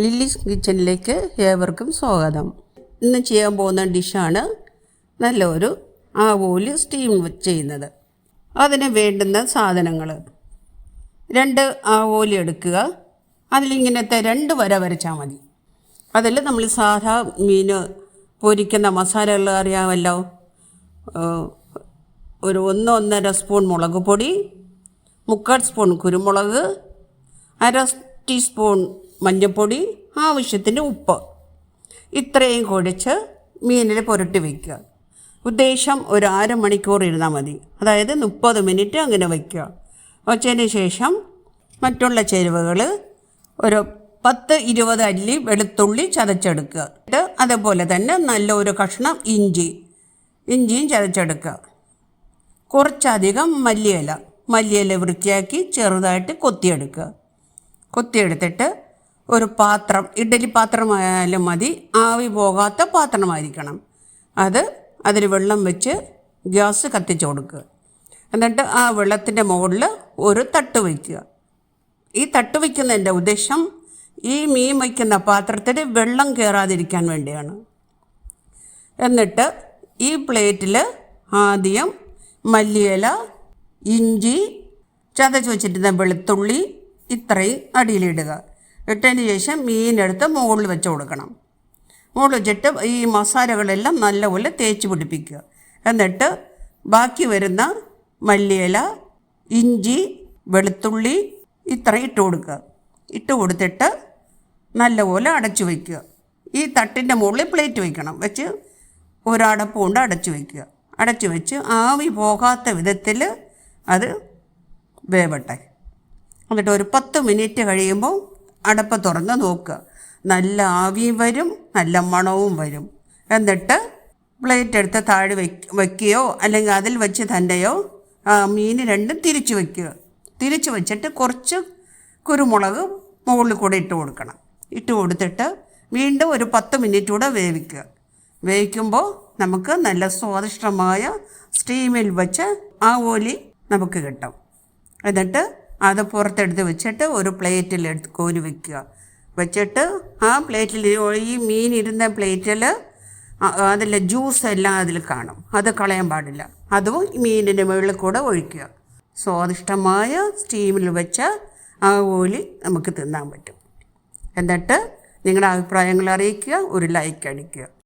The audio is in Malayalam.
ലില്ലീസ് കിച്ചണിലേക്ക് ഏവർക്കും സ്വാഗതം. ഇന്ന് ചെയ്യാൻ പോകുന്ന ഡിഷാണ് നല്ലൊരു ആവോലി സ്റ്റീം ചെയ്യുന്നത്. അതിന് വേണ്ടുന്ന സാധനങ്ങൾ രണ്ട് ആവോലി എടുക്കുക. അതിലിങ്ങനത്തെ രണ്ട് വര വരച്ചാൽ മതി. അതിൽ നമ്മൾ സാധാ മീൻ പൊരിക്കുന്ന മസാലകൾ അറിയാമല്ലോ? ഒരു ഒന്ന് ഒന്നര സ്പൂൺ മുളക് പൊടി മുക്കാൽ സ്പൂൺ കുരുമുളക് അര ടീസ്പൂൺ മഞ്ഞൾപ്പൊടി ആവശ്യത്തിന് ഉപ്പ്. ഇത്രയും കുഴച്ച് മീനിൽ പുരട്ടി വയ്ക്കുക ഉദ്ദേശം ഒരു അരമണിക്കൂർ ഇരുന്നാൽ മതി. അതായത് മുപ്പത് മിനിറ്റ് അങ്ങനെ വയ്ക്കുക വച്ചതിന് ശേഷം മറ്റുള്ള ചേരുവകൾ ഒരു പത്ത് ഇരുപത് അല്ലി വെളുത്തുള്ളി ചതച്ചെടുക്കുക. എന്നിട്ട് അതേപോലെ തന്നെ നല്ല ഒരു കഷ്ണം ഇഞ്ചി. ഇഞ്ചിയും ചതച്ചെടുക്കുക. കുറച്ചധികം മല്ലിയില. മല്ലിയില വൃത്തിയാക്കി ചെറുതായിട്ട് കൊത്തിയെടുക്കുക. കൊത്തിയെടുത്തിട്ട് ഒരു പാത്രം ഇഡ്ഡലി പാത്രമായാലും മതി ആവി പോകാത്ത പാത്രമായിരിക്കണം. അത് അതിൽ വെള്ളം വെച്ച് ഗ്യാസ് കത്തിച്ച് കൊടുക്കുക. എന്നിട്ട് ആ വെള്ളത്തിന്റെ മുകളിൽ ഒരു തട്ട് വയ്ക്കുക. ഈ തട്ട് വയ്ക്കുന്നതിന്റെ ഉദ്ദേശം ഈ മീൻ വയ്ക്കുന്ന പാത്രത്തിൽ വെള്ളം കയറാതിരിക്കാൻ വേണ്ടിയാണ്. എന്നിട്ട് ഈ പ്ലേറ്റിൽ ആദ്യം മല്ലിയില ഇഞ്ചി ചതച്ച് വെച്ചിരുന്ന വെളുത്തുള്ളി ഇത്രയും അടിയിലിടുക. ഇട്ടതിന് ശേഷം മീനെടുത്ത് മുകളിൽ വെച്ച് കൊടുക്കണം. മുകളിൽ വെച്ചിട്ട് ഈ മസാലകളെല്ലാം നല്ലപോലെ തേച്ച് പിടിപ്പിക്കുക. എന്നിട്ട് ബാക്കി വരുന്ന മല്ലിയില ഇഞ്ചി വെളുത്തുള്ളി ഇത്ര ഇട്ട് കൊടുക്കുക. ഇട്ട് കൊടുത്തിട്ട് നല്ലപോലെ അടച്ചു വയ്ക്കുക. ഈ തട്ടിന്റെ മുകളിൽ പ്ലേറ്റ് വയ്ക്കണം. വെച്ച് ഒരടപ്പ് കൊണ്ട് അടച്ചു വയ്ക്കുക. അടച്ചു വെച്ച് ആവി പോകാത്ത വിധത്തിൽ അത് വേവട്ടെ. എന്നിട്ട് ഒരു പത്ത് മിനിറ്റ് കഴിയുമ്പോൾ അടപ്പ് തുറന്ന് നോക്കുക. നല്ല ആവിയും വരും നല്ല മണവും വരും. എന്നിട്ട് പ്ലേറ്റ് എടുത്ത് താഴെ വയ്ക്ക് വയ്ക്കുകയോ അല്ലെങ്കിൽ അതിൽ വെച്ച് തന്നെയോ മീൻ രണ്ടും തിരിച്ച് വയ്ക്കുക തിരിച്ച് വെച്ചിട്ട് കുറച്ച് കുരുമുളക് മുകളിൽ കൂടെ ഇട്ട് കൊടുക്കണം. ഇട്ട് കൊടുത്തിട്ട് വീണ്ടും ഒരു പത്ത് മിനിറ്റ് കൂടെ വേവിക്കുക. വേവിക്കുമ്പോൾ നമുക്ക് നല്ല സ്വാദിഷ്ടമായ സ്റ്റീമിൽ വെച്ച് ആ ഓലി നമുക്ക് കിട്ടും. എന്നിട്ട് അത് പുറത്തെടുത്ത് വെച്ചിട്ട് ഒരു പ്ലേറ്റിൽ എടുത്ത് കോരി വെക്കുക. വെച്ചിട്ട് ആ പ്ലേറ്റിൽ ഈ മീൻ ഇരുന്ന പ്ലേറ്റിൽ അതിലെ ജ്യൂസ് എല്ലാം അതിൽ കാണും. അത് കളയാൻ പാടില്ല. അതും മീനിന്റെ മുകളിൽ കൂടെ ഒഴിക്കുക. സ്വാദിഷ്ടമായ സ്റ്റീമിൽ വെച്ച ആ ഓലി നമുക്ക് തിന്നാൻ പറ്റും. എന്നിട്ട് നിങ്ങളുടെ അഭിപ്രായങ്ങൾ അറിയിക്കുക ഒരു ലൈക്ക് അടിക്കുക.